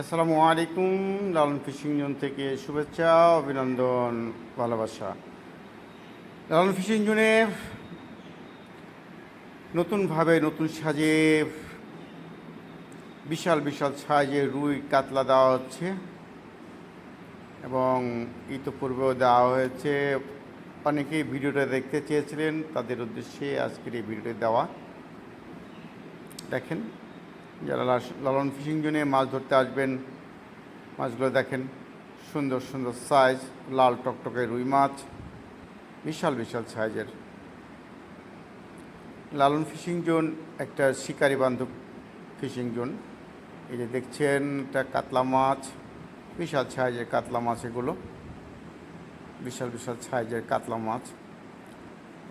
আসসালামু আলাইকুম, লালন fishing zone থেকে শুভেচ্ছা, অভিনন্দন, ভালোবাসা। লালন ফিশিং জোনে নতুনভাবে নতুন সাজে বিশাল বিশাল সাইজে রুই কাতলা দেওয়া হচ্ছে এবং ইতোপূর্বেও দেওয়া হয়েছে। অনেকেই ভিডিওটা দেখতে চেয়েছিলেন, তাদের উদ্দেশ্যে আজকের এই ভিডিওটি দেওয়া। দেখেন যারা লালন ফিশিং জোনে মাছ ধরতে আসবেন, মাছগুলো দেখেন, সুন্দর সুন্দর সাইজ লাল টকটকে রুই মাছ, বিশাল বিশাল সাইজের লালন ফিশিং জোন একটা শিকারি বান্ধব ফিশিং জোন। এই যে দেখছেন, এটা কাতলা মাছ, বিশাল সাইজের কাতলা মাছ এগুলো। বিশাল বিশাল সাইজের কাতলা মাছ।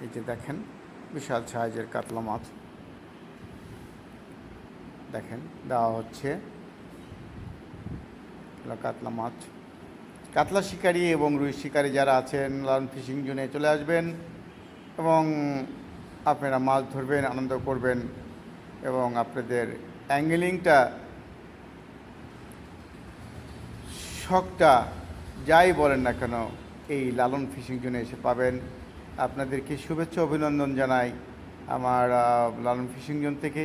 এই যে দেখেন, বিশাল সাইজের কাতলা মাছ। দেখেন, দেওয়া হচ্ছে। কাতলা মাছ। কাতলা শিকারী এবং রুই শিকারী যারা আছেন, লালন ফিশিং জোনে চলে আসবেন এবং আপনারা মাছ ধরবেন, আনন্দ করবেন এবং আপনাদের অ্যাঙ্গেলিংটা, শখটা যাই বলেন না কেন, এই লালন ফিশিং জোনে এসে পাবেন। আপনাদেরকে শুভেচ্ছা, অভিনন্দন জানাই আমার লালন ফিশিং জোন থেকে।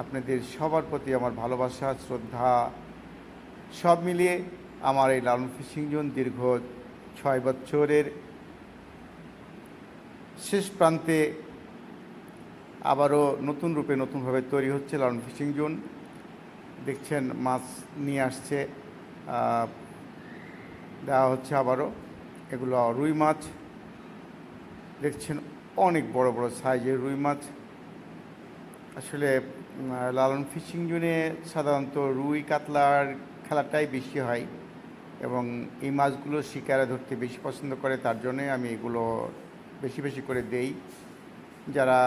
আপনাদের সবার প্রতি আমার ভালোবাসা, শ্রদ্ধা, সব মিলিয়ে আমার এই লালন ফিশিং জোন দীর্ঘ ছয় বছরের শেষ প্রান্তে আবারও নতুন রূপে নতুনভাবে তৈরি হচ্ছে লালন ফিশিং জোন দেখছেন, মাছ নিয়ে আসছে দেওয়া হচ্ছে আবারও। এগুলো রুই মাছ। দেখছেন, অনেক বড় বড় সাইজের রুই মাছ। আসলে লালন ফিশিং জোনে সাধারণত রুই, কাতলার খেলাটাই বেশি হয় এবং এই মাছগুলো শিকারে ধরতে বেশি পছন্দ করে, তার জন্যে আমি এগুলো বেশি বেশি করে দেই। যারা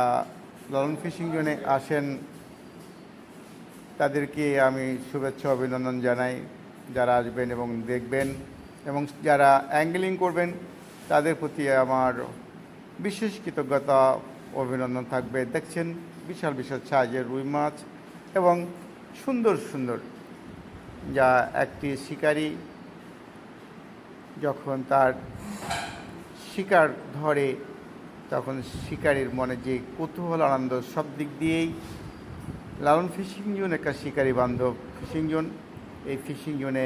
লালন ফিশিং জোনে আসেন, তাদেরকে আমি শুভেচ্ছা, অভিনন্দন জানাই। যারা আসবেন এবং দেখবেন এবং যারা অ্যাঙ্গেলিং করবেন, তাদের প্রতি আমার বিশেষ কৃতজ্ঞতা অভিনন্দন থাকবে। দেখছেন বিশাল বিশাল সাইজের রুই মাছ এবং সুন্দর সুন্দর যা একটি শিকারী যখন তার শিকার ধরে, তখন শিকারীর মনে যে কৌতূহল, আনন্দ সব দিক দিয়েই। লালন ফিশিং জোন একটা শিকারী বান্ধব ফিশিং জোন এই ফিশিং জোনে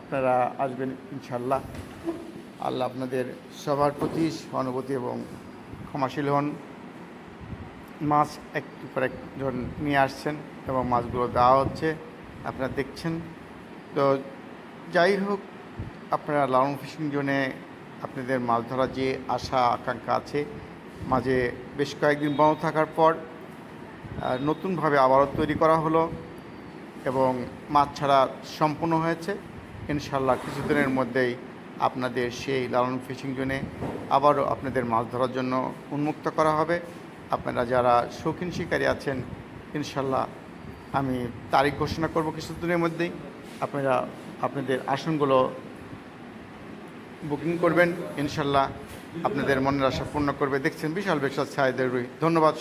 আপনারা আসবেন ইনশাল্লাহ আল্লাহ আপনাদের সবার প্রতি সহানুভূতি এবং ক্ষমাশীল হন। মাছ একটু পর একজন নিয়ে আসছেন এবং মাছগুলো দেওয়া হচ্ছে। আপনারা দেখছেন। তো যাই হোক, আপনারা লালন ফিশিং জোনে আপনাদের মাছ ধরার যে আশা, আকাঙ্ক্ষা আছে, মাঝে বেশ কয়েকদিন বন্ধ থাকার পর নতুনভাবে আবারও তৈরি করা হলো এবং মাছ ছাড়া সম্পূর্ণ হয়েছে। ইনশাল্লাহ কিছুদিনের মধ্যেই আপনাদের সেই লালন ফিশিং জোনে আবারও আপনাদের মাছ ধরার জন্য উন্মুক্ত করা হবে। আপনারা যারা শৌখিন শিকারী আছেন ইনশাল্লাহ আমি তারিখ ঘোষণা করব কিছুদিনের মধ্যেই। আপনারা আপনাদের আসনগুলো বুকিং করবেন ইনশাল্লাহ আপনাদের মনের আশা পূর্ণ করবে। দেখছেন বিশাল বিশাল ছায়দের রুই। ধন্যবাদ